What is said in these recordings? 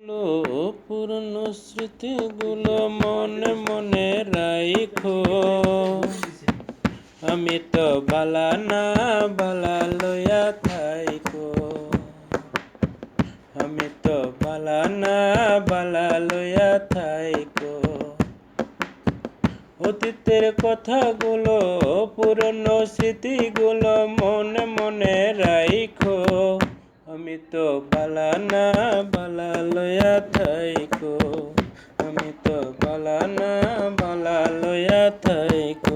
গুলো পুরনো স্মৃতিগুলো মনে মনে রাইখো। আমি তো বালা না, বালা লইয়া থাইকো। আমি তো বালা না, বালা লইয়া থাইকো। অতীতের কথাগুলো পুরনো স্মৃতিগুলো মনে মনে রাইখো। আমি তো বালানা বালা লইয়া থাইকো। আমি তো বালানা বালা লইয়া থাইকো।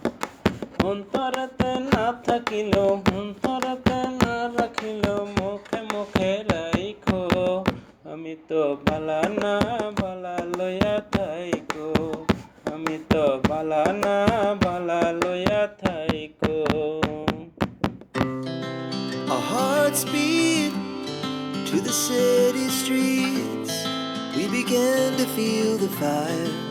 অন্তরতে না থাকিল অন্তরতে না রাখিল মুখে মুখে রাইখো আমি তো বালা না, বালা লইয়া থাইকো আমি তো বালা না, বালা লইয়া থাইকো Our hearts beat to the city streets. We began to feel the fire.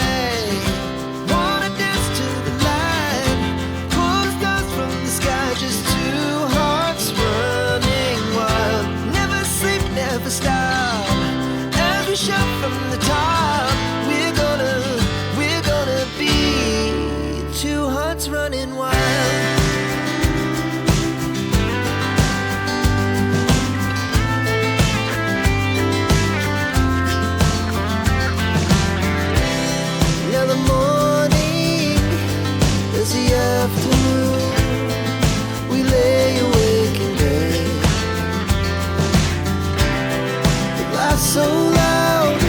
so loud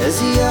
as the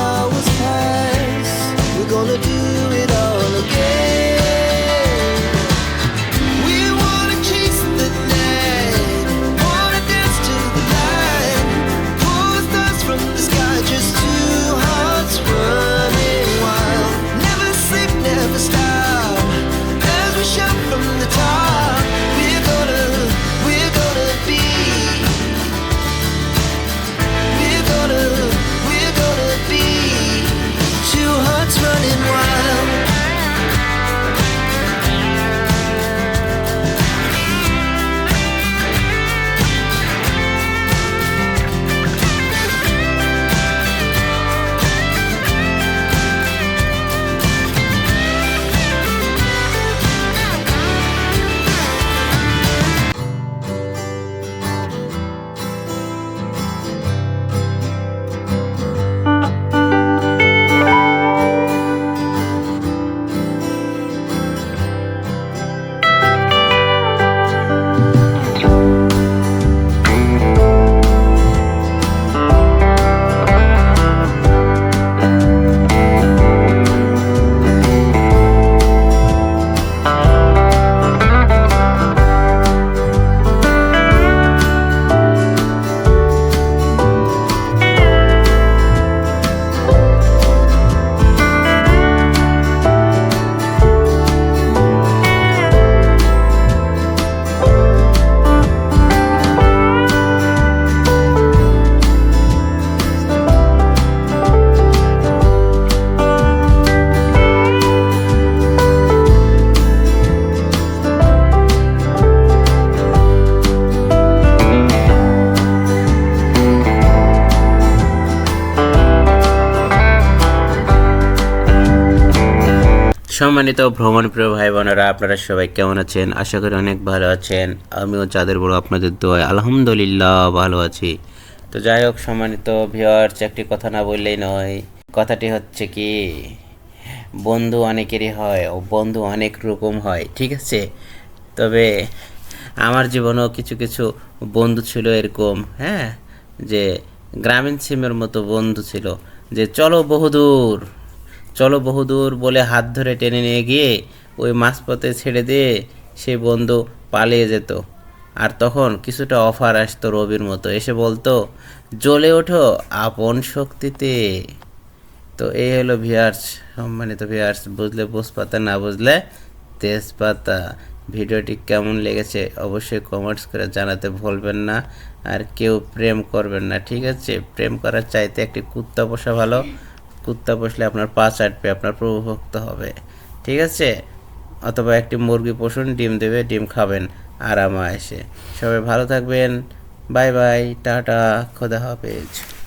সম্মানিত ভ্রমণ প্রিয় ভাই বোনেরা আপনারা সবাই কেমন আছেন? আশা করি অনেক ভালো আছেন। আমিও চাঁদের বড় আপনাদের দোয়ায় আলহামদুলিল্লাহ ভালো আছি। তো যাই হোক, সম্মানিত ভিওয়ার্স একটি কথা না বললেই নয়, কথাটি হচ্ছে কি, বন্ধু অনেকেরই হয় ও বন্ধু অনেক রকম হয়, ঠিক আছে? তবে আমার জীবনেও কিছু কিছু বন্ধু ছিল এরকম হ্যাঁ? যে গ্রামীণ সিমের মতো বন্ধু ছিল, যে চলো বহুদূর চলো বহুদূর বলে হাত ধরে টেনে নিয়ে গিয়ে ওই মাঝপথে ছেড়ে দিয়ে সেই বন্ধু পালিয়ে যেত। আর তখন কিছুটা অফার আসতো রবির মতো। এসে বলতো, জ্বলে ওঠো আপন শক্তিতে। তো এই হলো ভিয়ার্স সম্মানিত ভিয়ার্স বুঝলে বুঝপাতা না বুঝলে তেজপাতা। ভিডিওটি কেমন লেগেছে অবশ্যই কমেন্টস করে জানাতে ভুলবেন না। আর কেউ প্রেম করবেন না, ঠিক আছে? প্রেম করার চাইতে একটি কুত্তা পোষা ভালো। কুত্তা পোষলে আপনার পা চাটবে, আপনার প্রভুভক্ত হবে। ঠিক আছে? অথবা একটি মুরগি পোষুন, ডিম দেবে, ডিম খাবেন, আরামে এসে সবাই ভালো থাকবেন। বাই বাই, টাটা, খোদা হাফেজ।